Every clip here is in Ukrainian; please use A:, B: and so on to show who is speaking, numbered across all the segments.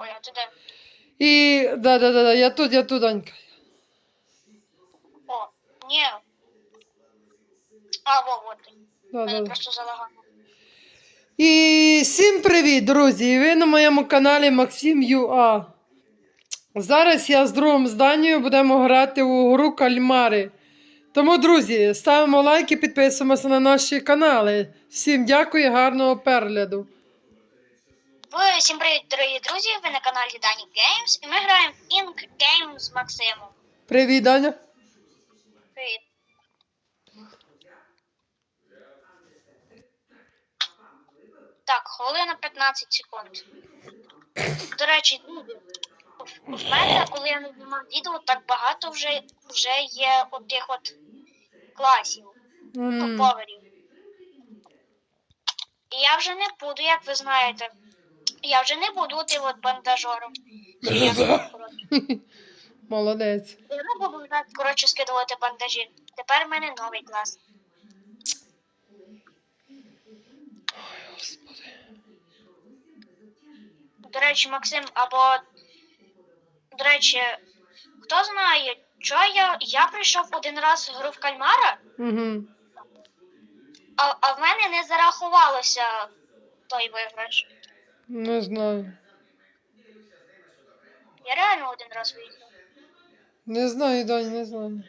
A: А ти де?
B: І да, да, да, да, я тут, я тут, Анька.
A: О, ні. А, во, вот.
B: Да,
A: Мене
B: да.
A: просто залагало.
B: І всім привіт, друзі! І ви на моєму каналі Максим ЮА. Зараз я з другом зданням будемо грати у гру кальмари. Тому, друзі, ставимо лайки, підписуємося на наші канали. Всім дякую, гарного перегляду.
A: Всім привіт, дорогі друзі! Ви на каналі Дані Games і ми граємо в Ink Game з Максимом.
B: Привіт, Даня.
A: Привіт. Так, хвилина 15 секунд. До речі, ну, в мене, коли я не знімав відео, так багато вже, вже є отих от класів, ну, поверів. І я вже не буду, як ви знаєте, я вже не буду тим от. Я коротше.
B: Молодець.
A: Я не буду коротше, скидувати бандажі. Тепер в мене новий клас.
B: Господи.
A: До речі, Максим, або. До речі, хто знає, що я. Я прийшов один раз в гру в кальмара,
B: Угу.
A: а, а в мене не зарахувалося той виграш.
B: Не знаю.
A: Я реально один раз виграв.
B: Не знаю, Даня, не знаю.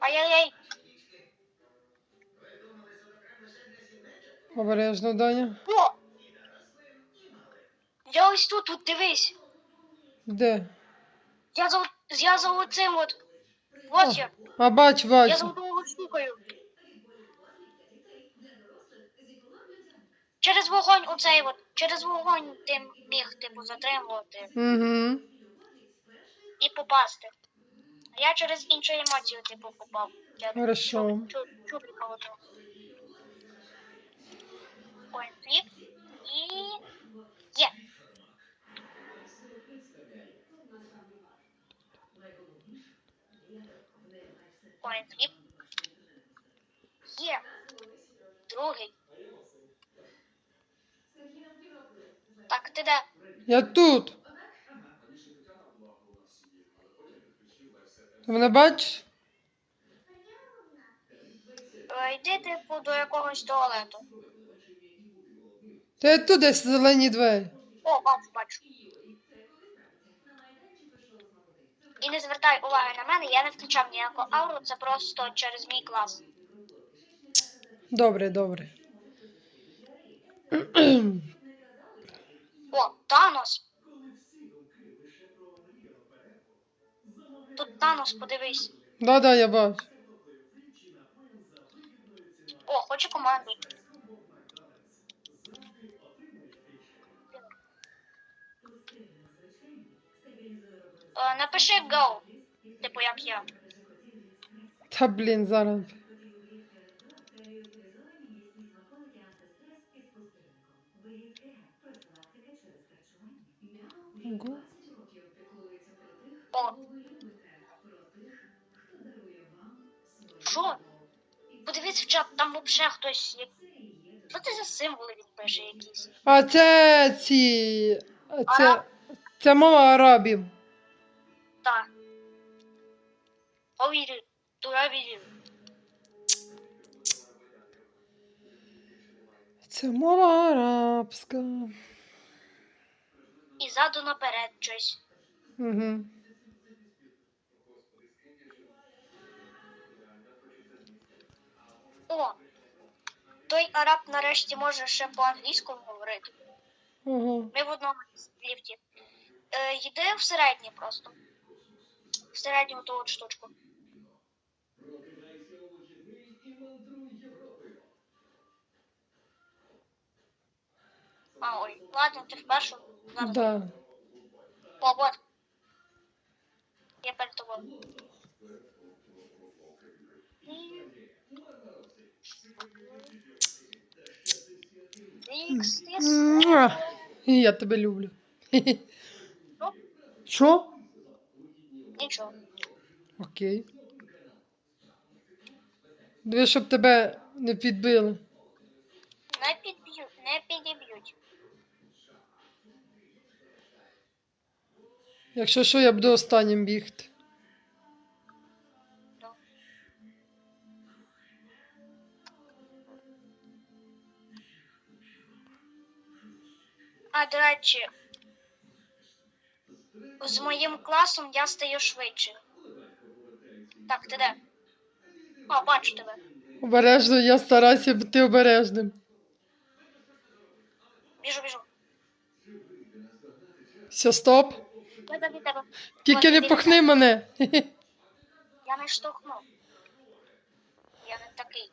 A: Ай-яй-яй,
B: Обережно, Даня.
A: о! Я ось тут, тут дивись.
B: Де?
A: Я за, я за оцим от. Ось я.
B: А бач,
A: Я
B: бач.
A: за отою штукою. Через вогонь оцей от. Через вогонь ти міг, типу, затримувати.
B: Угу.
A: і попасти. А я через іншу емоцію, типу, попав. Я
B: Хорошо.
A: чу- чу-. Ой, фліп. І... Є. Ой, фліп. Є. Другий. Так, ти де?
B: Я тут. Ти мене бачиш?
A: Е, Йди, типу, до якогось туалету.
B: Ти тут десь зелені двері.
A: О, бачу, бачу. І не звертай уваги на мене, я не включав ніяку ауру, це просто через мій клас.
B: Добре, добре.
A: О, Танос. Тут Танос, подивись.
B: Да-да, я бачу.
A: О, хочу команду. Е, Напиши go. Типу як я.
B: Та блін, зараз.
A: Хтось. як- Що це за символи він пише якісь?
B: А це ці. Це,
A: Араб?
B: це мова арабів.
A: Так. Повірю, тура вірю.
B: Це мова арабська.
A: І ззаду наперед щось.
B: Угу.
A: О! Той араб нарешті може ще по-англійському говорити.
B: Ого.
A: Ми в одному ліфті. Е, йди в середнє просто. В середню ту от штучку. А, ой, ладно, ти в першу. Зараз.
B: Да.
A: О. Я перед тобою.
B: Я тебе люблю. Що?
A: Нічого.
B: Окей. Диви, щоб тебе не підбили.
A: Не підб'ють, не підіб'ють.
B: Якщо що, я буду останнім бігти.
A: Речі, з моїм класом я стаю швидше. Так, ти де? О, бачу тебе.
B: Обережно, я стараюся бути обережним.
A: Біжу, біжу.
B: Все, стоп.
A: Тебе від тебе.
B: Тільки не пахни мене.
A: Я не штовхну. Я не такий.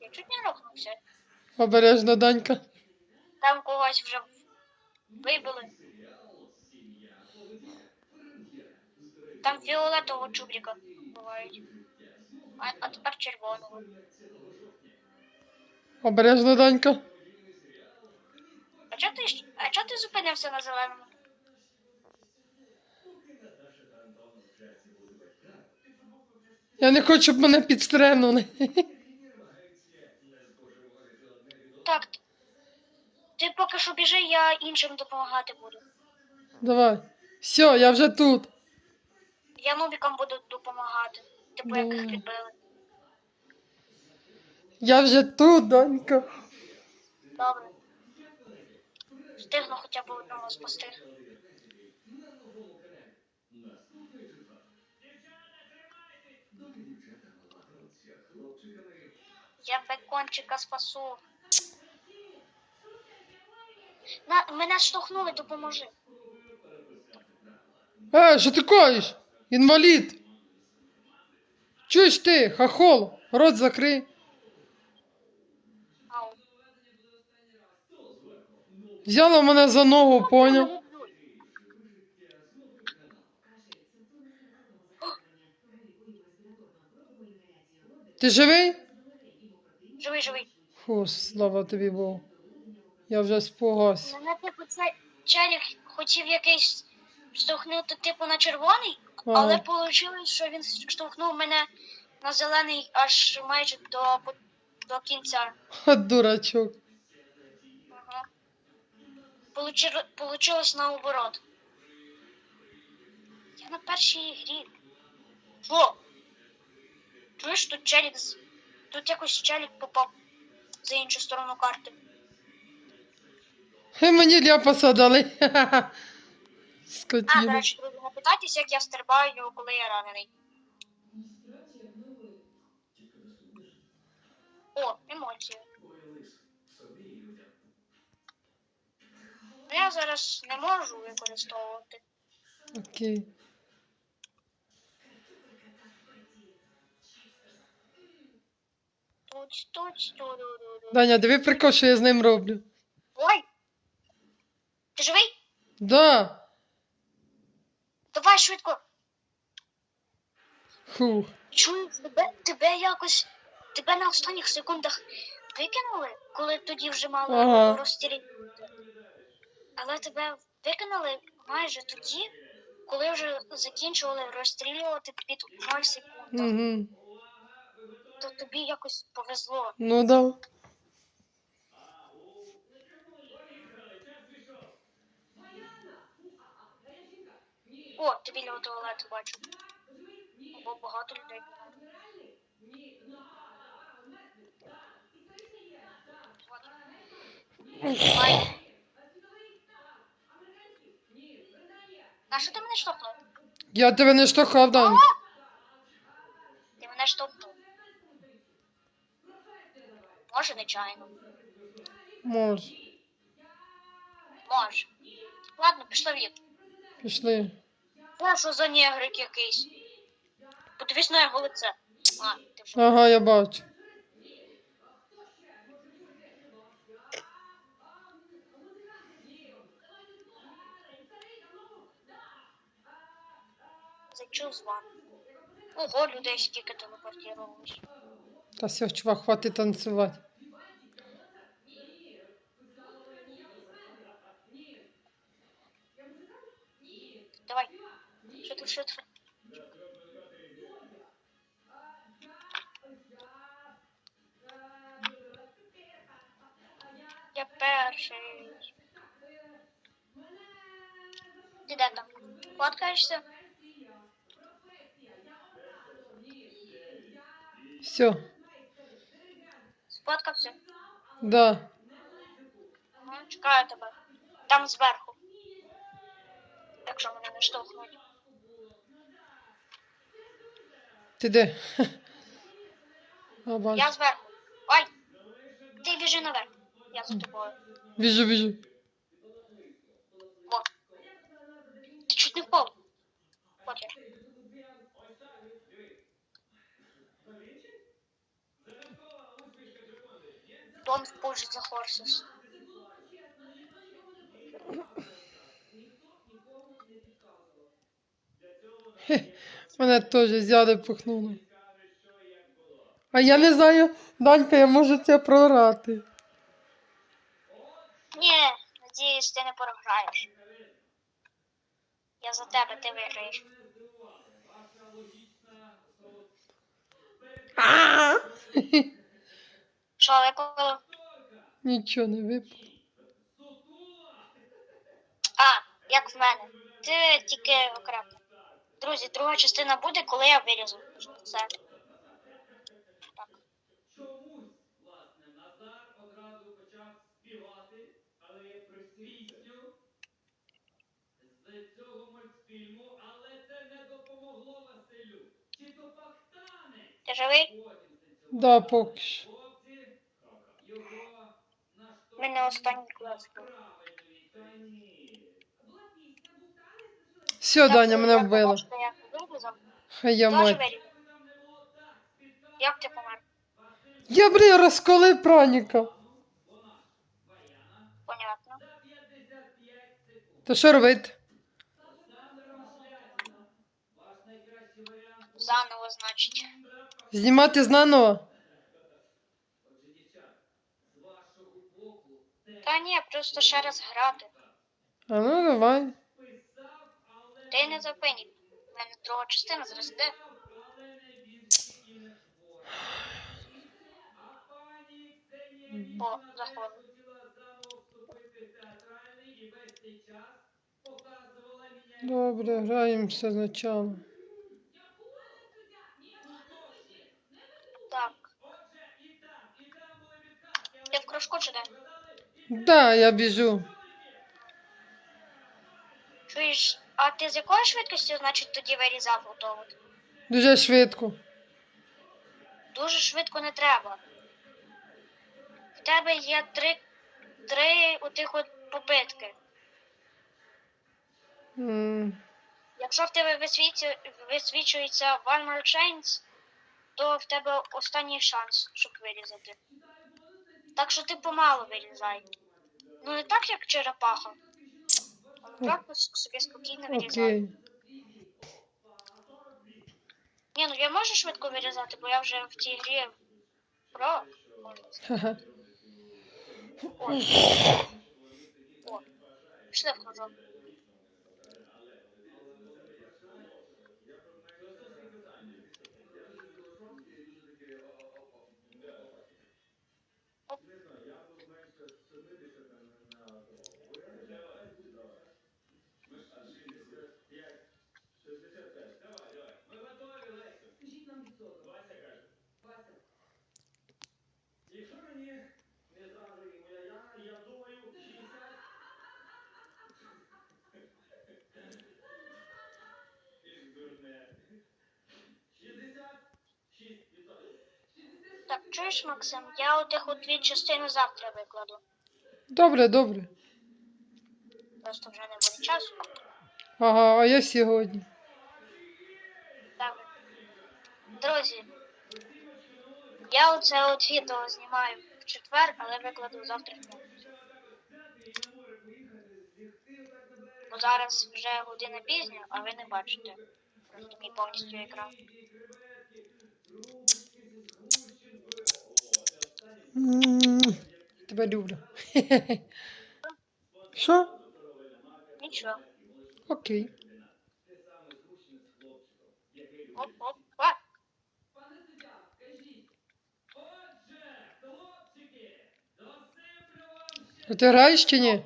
A: Я чуть не рухнувся.
B: Обережно, Данька.
A: Там когось вже вибили. Там фіолетового чубрика бувають. А, а тепер червоного.
B: Обережно, Данька.
A: А чого ти, а чого ти зупинився на зеленому?
B: Я не хочу, щоб мене підстрельнули.
A: Так. Ти поки що біжи, я іншим допомагати буду.
B: Давай. Все, я вже тут.
A: Я нубікам буду допомагати. Типу, яких
B: Давай.
A: підбили.
B: Я вже тут, Данька.
A: Добре. Встигну хоча б одного спасти. Я бекончика спасу. На, мене штовхнули, допоможи.
B: Е, що ти коїш? Інвалід. Чуєш ти, хахол, рот закрий.
A: Ау.
B: Взяла мене за ногу, поняв? Ти живий?
A: Живий, живий.
B: Фу, слава тобі Богу. Я вже спугався.
A: Мене типу цей челік хотів якийсь штовхнути типу на червоний,
B: Ага.
A: але вийшло, що він штовхнув мене на зелений аж майже до, до кінця.
B: Ха, дурачок.
A: Ага. Получи- Получилось наоборот. Я на першій грі. Що? Чуєш, тут челік з... Тут якось челік попав за іншу сторону карти.
B: Мені ляпаса дали.
A: А, до
B: Скотіна.
A: речі, друзі, не питайтесь, як я стрибаю, коли я ранений. О, емоції. Ну, Я зараз не можу використовувати.
B: Окей.
A: Туць, туць, ту-ду-ду-ду.
B: Даня, диви прикол, що я з ним роблю.
A: Ой! Ти живий?
B: Да.
A: Давай швидко.
B: Фух.
A: Чую, тебе, тебе якось. Тебе на останніх секундах викинули, коли тоді вже мали
B: Ага.
A: розстрілювати. Але тебе викинули майже тоді, коли вже закінчували розстрілювати під 0 секунд.
B: Угу.
A: То тобі якось повезло.
B: Ну да.
A: О, ти біля туалету бачу. Бо багато людей. На що ти мене штовхнув?
B: Я тебе не штовхав, Даня.
A: Ти мене штовхнув. Може, нечайно.
B: Може.
A: Може. Ладно, пішла від.
B: Пішли.
A: Та що за негрик якийсь? Подивись на його лице. А, ти вже.
B: Ага, я бачу.
A: Зачув з вами. Ого, людей скільки телепортувалось.
B: Та все, чувак, хватить танцювати.
A: Давай. Швидко, швидко. Я перший. Фоткаєшся?
B: Все.
A: Сфоткався?
B: Да.
A: Ага, чекаю тебе. Там зверху. Якщо мене не штовхнуть.
B: Ти де?
A: Я зверху. Ой! Ти біжи наверх. Я за тобою.
B: Біжу, біжу.
A: О. Ти чуть не впав. От я. Don't push the horses.
B: Мене теж зяди пихнули. А я не знаю, Данька, я можу це програти.
A: Ні, надіюсь, ти не програєш. Я за тебе, ти виграєш.
B: А!
A: Що, випало?
B: Нічого не випало.
A: А, як в мене. Ти тільки окремо. Друзі, друга частина буде, коли я вирізу. Все. Так.
C: Чомусь, власне, Назар одразу почав наштовхнули
A: Ми не останній клас.
C: та.
B: Все, Даня, мене вбила.
A: бачите, Я вирізав.
B: Я
A: Теж
B: мать.
A: вирізав. Як ти помер?
B: Я, блін, розколив праніка.
A: Понятно.
B: То що робити?
A: Заново, значить.
B: Знімати знаново?
A: Та ні, просто ще раз грати.
B: А ну давай.
A: Ти не зупиніть. У мене друга частина зараз йде. О, заходимо.
B: Добре, граємося спочатку.
A: Так. Ти в кружку чи де?
B: Да, я біжу.
A: Чуєш, а ти з якою швидкістю, значить, тоді вирізав готово?
B: Дуже швидко.
A: Дуже швидко не треба. В тебе є три, три отих от попитки.
B: М,
A: Якщо в тебе висвіцю- висвічується one more chance, то в тебе останній шанс, щоб вирізати. Так що ти помало вирізай. Ну не так, як черепаха. А Просто собі спокійно вирізай.
B: Окей.
A: Ні, ну я можу швидко вирізати, бо я вже в тій грі про.
B: Ха-ха.
A: О. О. Пішли в кружок. Оп.
C: Якщо мені не зразу і моя Яна, я думаю, 60. Ти ж дурне. 66
A: Так, чуєш, Максим, я отих от дві частини завтра викладу.
B: Добре, добре.
A: Просто вже не буде часу.
B: Ага, а я сьогодні.
A: Так. Друзі, я оце от відео знімаю в четвер, але викладу завтра. Бо зараз вже година пізня, а ви не бачите. Мій повністю екран.
B: Тебе люблю. Що?
A: Нічого.
B: Окей.
A: Оп, оп, а!
B: Ти граєш чи ні?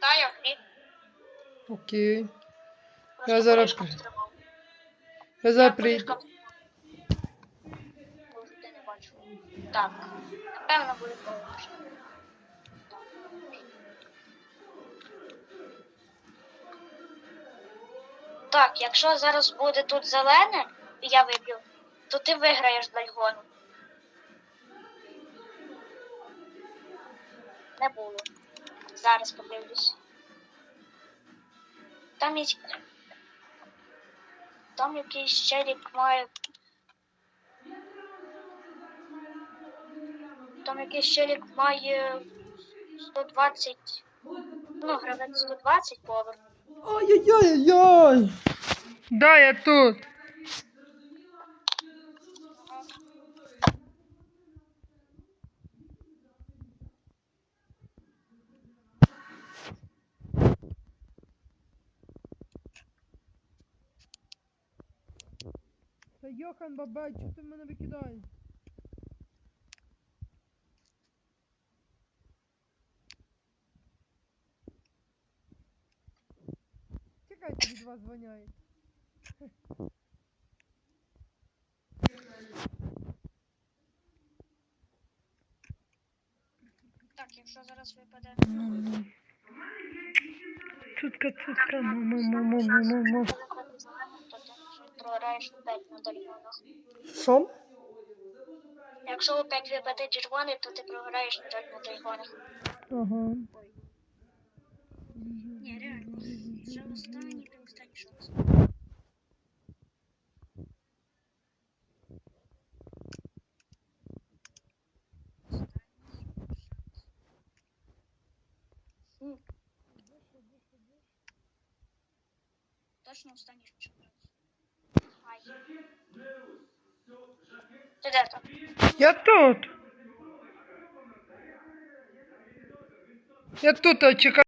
A: Та я грі.
B: Окей. Я зараз Я зараз прийду.
A: Так. Напевно, буде повністю. Так, якщо зараз буде тут зелене, і я виб'ю, то ти виграєш Дальгону. Не було. Зараз подивлюсь. Там є... Там якийсь челік має. Там якийсь челік має 120. Ну, гравець 120 поверх.
B: Ой-ой-ой-ой. Да, я тут. Йохан Бабай, чого ти мене викидаєш? Чекайте, від вас воняє.
A: Так, якщо зараз випаде.
B: Цутка, цутка, мама, мама, мама, мама.
A: Коли випаде зелене, то ти вже програєш опять на дальгонах.
B: Що?
A: Якщо опять випаде червоний, то ти програєш опять на дальгонах.
B: Ага.
A: Ні, реально. Вже останній, ти останній шанс. М. Точно останній шанс. Ай. Ти де там?
B: Я тут. Я тут, а чекай.